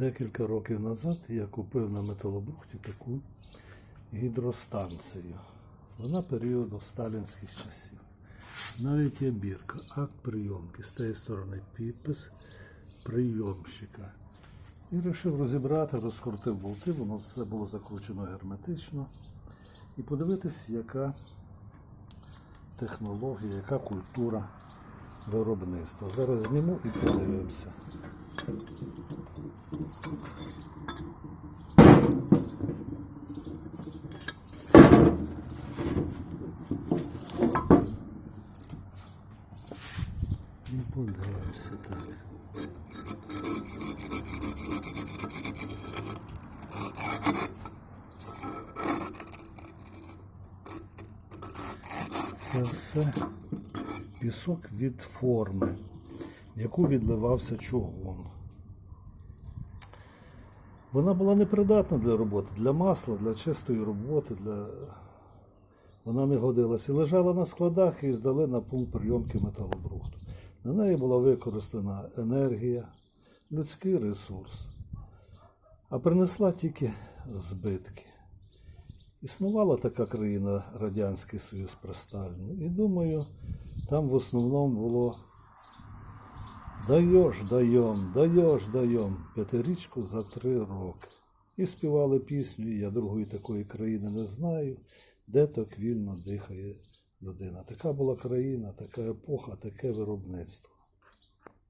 Декілька років назад я купив на металобрухті таку гідростанцію. Вона періоду сталінських часів. Навіть є бірка, акт прийомки. З тієї сторони підпис прийомщика. І вирішив розібрати, розкрутив болти, воно все було закручено герметично. І подивитись, яка технологія, яка культура виробництва. Зараз зніму і подивимося. Ну, подивимося так. Це все пісок від форми, яку відливався чугун. Вона була непридатна для роботи, для масла, для чистої роботи, для... вона не годилася. Лежала на складах і здали на пункт прийомки металобрухту. На неї була використана енергія, людський ресурс, а принесла тільки збитки. Існувала така країна Радянський Союз при. І думаю, там в основному було даєш, даєм, даєш, даєм п'ятирічку за три роки. І співали пісню, я другої такої країни не знаю, де так вільно дихає людина. Така була країна, така епоха, таке виробництво.